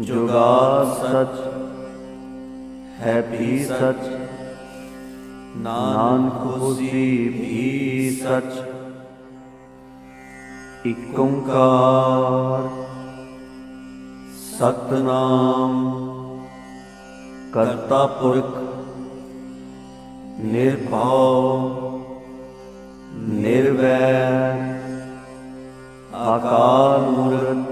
ਜੁਗਾ ਸਚ, ਹੈ ਵੀ ਸਚ, ਨਾਨਕ ਹੋਸੀ ਵੀ ਸਚ। ਇਕ ਓੰਕਾਰ, ਸਤਨਾਮ, ਕਰਤਾ ਪੁਰਖ, ਨਿਰਭਉ, ਨਿਰਵੈਰ, ਆਕਾਰ ਮੂਰਤ।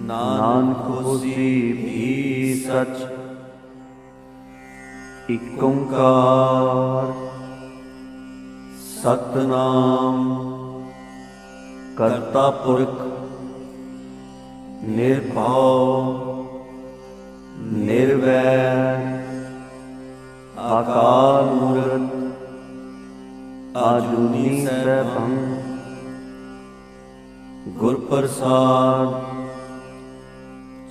ਨਾਨਕ ਹੋਸੀ ਵੀ ਸਚ, ਇਕ ਓੰਕਾਰ। ਸਤਨਾਮ ਕਰਤਾ ਪੁਰਖ, ਨਿਰਭਉ, ਨਿਰਵੈਰ ਆਕਾਰ ਮੂਰਤ, ਆਜੂਨੀ ਸੈਭੰ। ਗੁਰ ਪ੍ਰਸਾਦ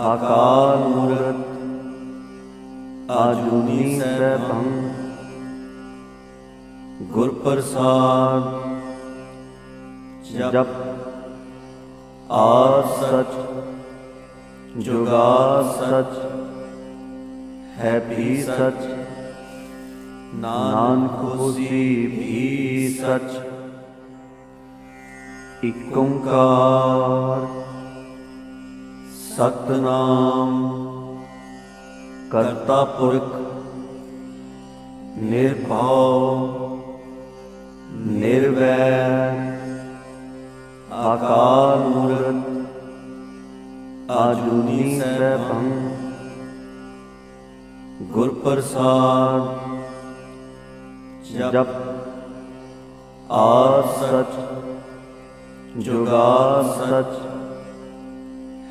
ਆਕਾਰ ਮੂਰਤ ਆਜੂਨੀ ਸੈਭੰ ਗੁਰ ਪ੍ਰਸਾਦ ਜਪ ਆ ਸਚ ਜੁਗਾ ਸਚ ਹੈ ਵੀ ਸਚ ਨਾਨਕ ਹੋਸੀ ਵੀ ਸਚ ਇਕ ਓੰਕਾਰ ਸਤਨਾਮ। ਕਰਤਾ ਪੁਰਖ, ਨਿਰਭਉ, ਨਿਰਵੈਰ। ਆਕਾਰ ਮੂਰਤ, ਆਜੂਨੀ ਸੈਭੰ। ਗੁਰ ਪ੍ਰਸਾਦ, ਜਪ ਆ ਸਚ ਜੁਗਾ ਸਚ।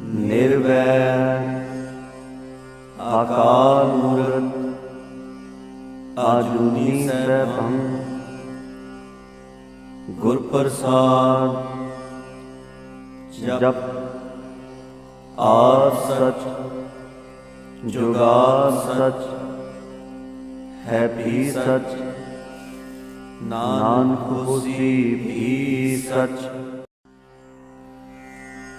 ਨਿਰਵੈਰ, ਆਕਾਰ ਮੂਰਤ, ਆਜੂਨੀ ਸੈਭੰ ਗੁਰ ਪ੍ਰਸਾਦ ਜਪ ਆਰ ਸਚ ਜੁਗਾ ਸਚ, ਹੈ ਵੀ ਸਚ, ਨਾਨਕ ਹੋਸੀ ਵੀ ਸਚ।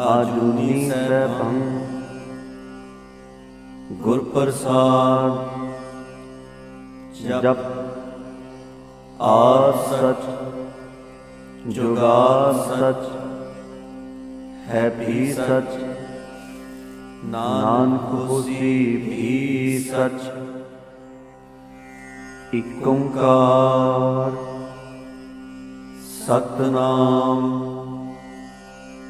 ਆਜੂਨੀ ਸੈਭੰ। ਗੁਰ ਪ੍ਰਸਾਦ ਜਪ ਆਦ ਸਚ ਜੁਗਾ ਸਚ, ਹੈ ਵੀ ਸਚ, ਨਾਨਕ ਹੋਸੀ ਵੀ ਸਚ। ਇਕ ਓੰਕਾਰ, ਸਤਨਾਮ।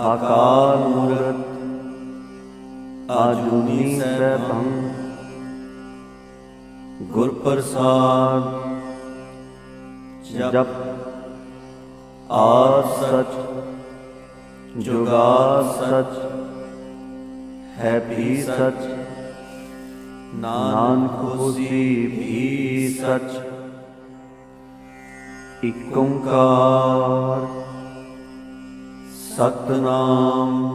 ਆਕਾਰ ਮੂਰਤ ਆਜੂਨੀ ਸੈਭੰ ਗੁਰ ਪ੍ਰਸਾਦ ਜਪ ਆਦ ਸਚ ਜੁਗਾ ਸਚ ਹੈ ਵੀ ਸਚ ਨਾਨਕ ਹੋਸੀ ਵੀ ਸਚ ਇਕ ਓੰਕਾਰ ਸਤਨਾਮ।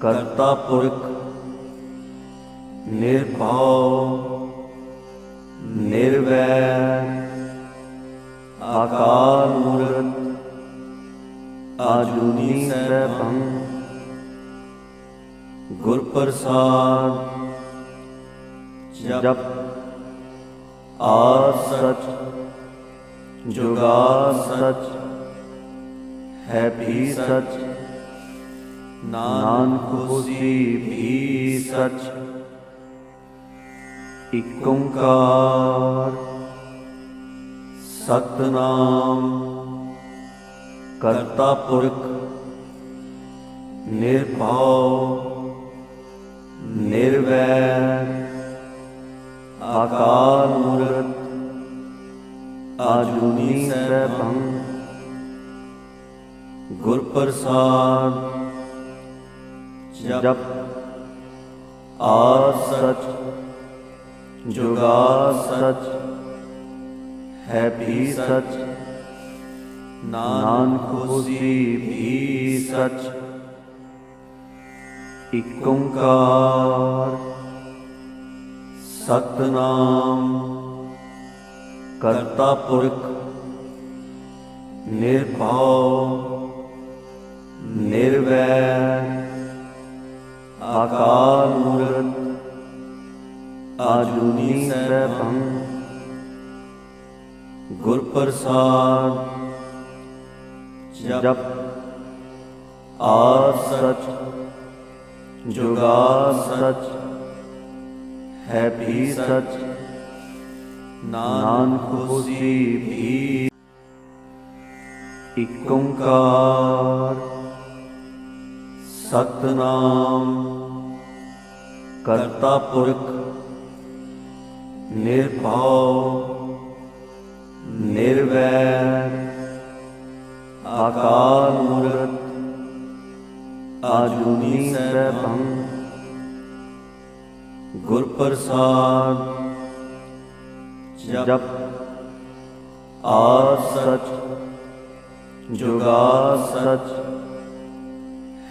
ਕਰਤਾ ਪੁਰਖ, ਨਿਰਭਉ, ਨਿਰਵੈਰ। ਆਕਾਰ ਮੂਰਤ, ਆਜੂਨੀ ਸੈਭੰ। ਗੁਰ ਪ੍ਰਸਾਦ, ਜਪ, ਆਦ ਸਚ ਜੁਗਾ ਸਚ। ਹੈ ਵੀ ਸਚ। ਨਾਨਕ ਹੋਸੀ ਵੀ ਸਚ। ਇਕ ਓੰਕਾਰ ਸਤਨਾਮ। ਕਰਤਾ ਪੁਰਖ ਨਿਰਭਉ, ਨਿਰਵੈਰ। ਆਕਾਰ ਮੂਰਤ, ਆਜੂਨੀ ਸੈਭੰ ਗੁਰ ਪ੍ਰਸਾਦ ਜਪ ਆਦ ਸਚ ਜੁਗਾ ਸਚ, ਹੈ ਵੀ ਸਚ, ਨਾਨਕ ਹੋਸੀ ਵੀ ਸਚ। ਇਕ ਓੰਕਾਰ ਸਤਨਾਮ, ਕਰਤਾ ਪੁਰਖ, ਨਿਰਭਉ। ਨਿਰਵੈਰ, ਆਕਾਰ ਮੂਰਤ, ਆਜੂਨੀ ਸੈਭੰ ਗੁਰ ਪ੍ਰਸਾਦ ਜਪ ਆ ਸਚ ਜੁਗਾ ਸਚ, ਹੈ ਵੀ ਸਚ, ਨਾਨਕ ਹੋਸੀ ਵੀ ਇਕ ਓੰਕਾਰ ਸਤਨਾਮ। ਕਰਤਾ ਪੁਰਖ, ਨਿਰਭਉ, ਨਿਰਵੈਰ, ਆਕਾਰ ਮੂਰਤ, ਆਜੂਨੀ ਸੈਭੰ ਗੁਰ ਪ੍ਰਸਾਦ ਜਪ ਆ ਸਚ ਜੁਗਾ ਸਚ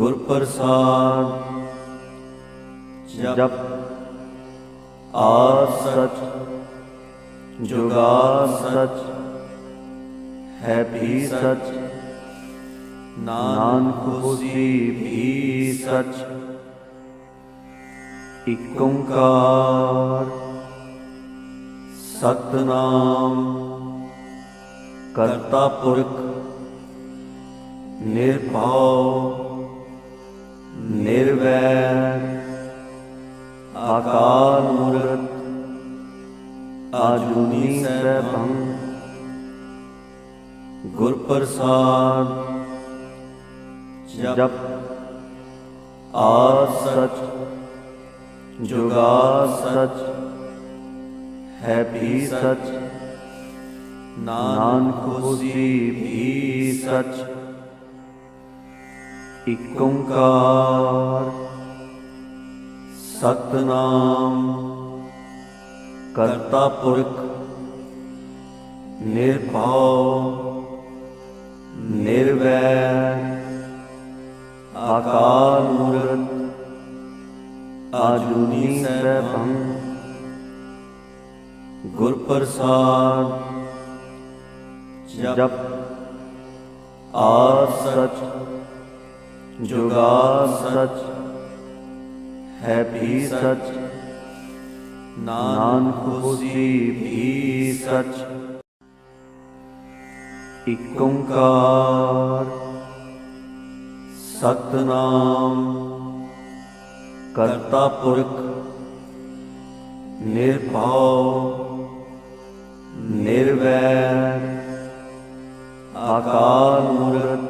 ਗੁਰ ਪ੍ਰਸਾਦ ਜਪ ਆ ਸਚ ਜੁਗਾ ਸਚ ਹੈ ਵੀ ਸਚ ਨਾਨਕ ਹੋਸੀ ਵੀ ਸਚ ਇਕ ਓੰਕਾਰ ਸਤਨਾਮ ਕਰਤਾ ਪੁਰਖ ਨਿਰਭਉ ਨਿਰਵੈਰ ਆਕਾਰ ਮੂਰਤ ਆਜੂਨੀ ਸੈਭੰ ਗੁਰ ਪ੍ਰਸਾਦ ਜਪ ਆ ਸਚ ਜੁਗਾ ਸਚ ਹੈ ਵੀ ਸਚ ਨਾਨਕ ਹੋਸੀ ਵੀ ਸਚ ਇਕ ਓੰਕਾਰ ਸਤਨਾਮ, ਕਰਤਾ ਪੁਰਖ, ਨਿਰਭਉ, ਨਿਰਵੈਰ, ਆਕਾਰ ਮੂਰਤ, ਆਜੂਨੀ ਸੈਭੰ ਗੁਰ ਪ੍ਰਸਾਦ ਜਪ ਆ ਸਚ ਜੁਗਾ ਸਚ ਹੈ ਵੀ ਸਚ ਨਾਨਕ ਹੋਸੀ ਵੀ ਸਚ ਇਕ ਓੰਕਾਰ ਸਤਨਾਮ ਕਰਤਾ ਪੁਰਖ ਨਿਰਭਉ ਨਿਰਵੈਰ ਆਕਾਰ ਮੂਰਤ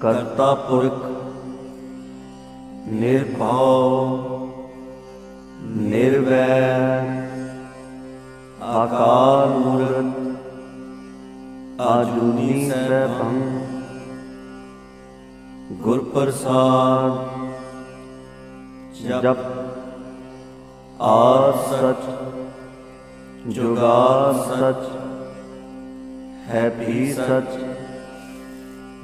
ਕਰਤਾ ਪੁਰਖ, ਨਿਰਭਉ ਨਿਰਵੈਰ ਆਕਾਰ ਮੂਰਤ, ਆਜੂਨੀ ਸੈਭੰ ਗੁਰ ਪ੍ਰਸਾਦ, ਜਪ ਆ ਸਚ ਜੁਗਾ ਸਚ, ਹੈ ਵੀ ਸਚ।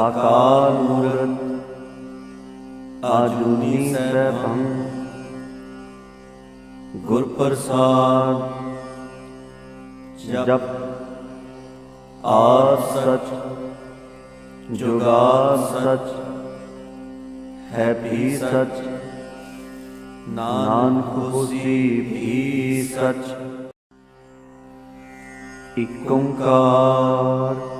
ਆਕਾਰ ਮੂਰਤ ਆਜੂਨੀ ਸੈਭੰ ਗੁਰ ਪ੍ਰਸਾਦ ਜਪ ਆ ਸਚ ਜੁਗਾ ਸਚ ਹੈ ਵੀ ਸਚ ਨਾਨਕ ਹੋਸੀ ਵੀ ਸਚ ਇਕ ਓੰਕਾਰ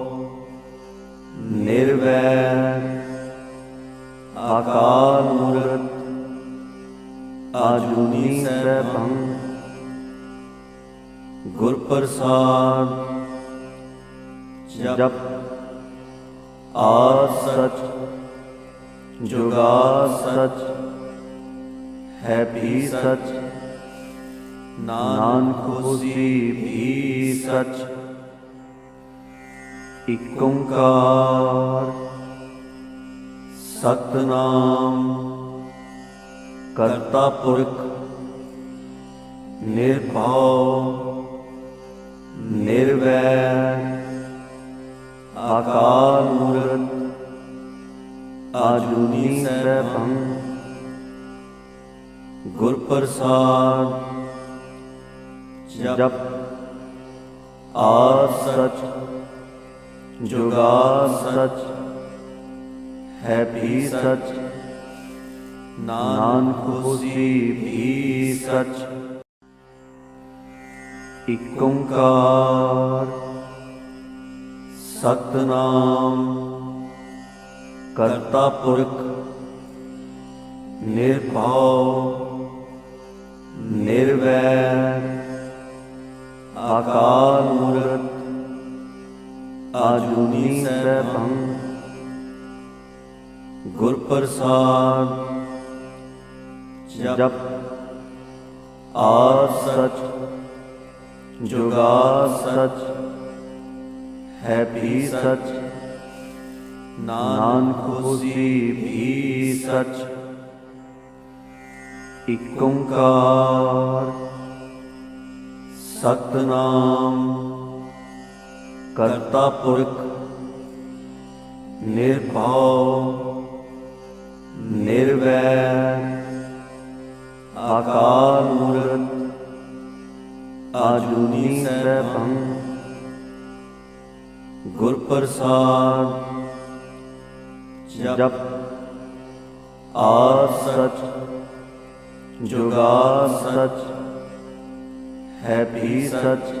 ਨਿਰਵੈਰ ਆਕਾਰ ਮੂਰਤ ਆਜੂਨੀ ਸੈਭੰ ਗੁਰ ਪ੍ਰਸਾਦ ਜਪ ਆ ਸਚ ਜੁਗਾ ਸਚ ਹੈ ਵੀ ਸਚ ਨਾਨਕ ਹੋਸੀ ਵੀ ਸਚ ਇਕ ਓੰਕਾਰ ਸਤਨਾਮ, ਕਰਤਾ ਪੁਰਖ, ਨਿਰਭਉ, ਨਿਰਵੈਰ, ਆਕਾਰ ਮੂਰਤ, ਆਜੂਨੀ ਸੈਭੰ ਗੁਰ ਪ੍ਰਸਾਦ ਜਪ ਆ ਸਚ ਜੁਗਾ ਸਚ ਹੈ ਵੀ ਸਚ ਨਾਨਕ ਹੋਸੀ ਵੀ ਸਚ ਇਕ ਓੰਕਾਰ ਸਤਨਾਮ ਕਰਤਾ ਪੁਰਖ ਨਿਰਭਉ ਨਿਰਵੈਰ ਆਕਾਰ ਮੂਰਤ ਆਜੂਨੀ ਸੈਭੰ। ਗੁਰ ਪ੍ਰਸਾਦ, ਜਪ ਆ ਸਚ, ਜੁਗਾ ਸਚ, ਹੈ ਵੀ ਸਚ, ਨਾਨਕ ਹੋਸੀ ਵੀ ਸਚ। ਇਕ ਓੰਕਾਰ, ਸਤਨਾਮ। ਕਰਤਾ ਪੁਰਖ, ਨਿਰਭਉ ਨਿਰਵੈਰ ਆਕਾਰ ਮੂਰਤ, ਆਜੂਨੀ ਸੈਭੰ ਪ੍ਰਸਾਦ, ਜਪ ਆ ਸਚ ਜੁਗਾ ਸਚ, ਹੈ ਵੀ ਸਚ।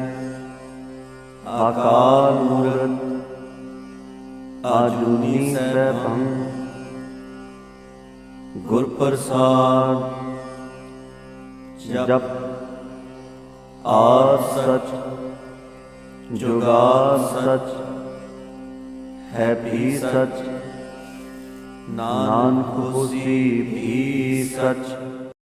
ਆਕਾਰ ਮੂਰਤ ਆਜੂਨੀ ਸੈਭੰ ਗੁਰ ਪ੍ਰਸਾਦ ਜਪ ਆ ਸਚ ਜੁਗਾ ਸਚ ਹੈ ਵੀ ਸਚ ਨਾਨਕ ਹੋਸੀ ਵੀ ਸਚ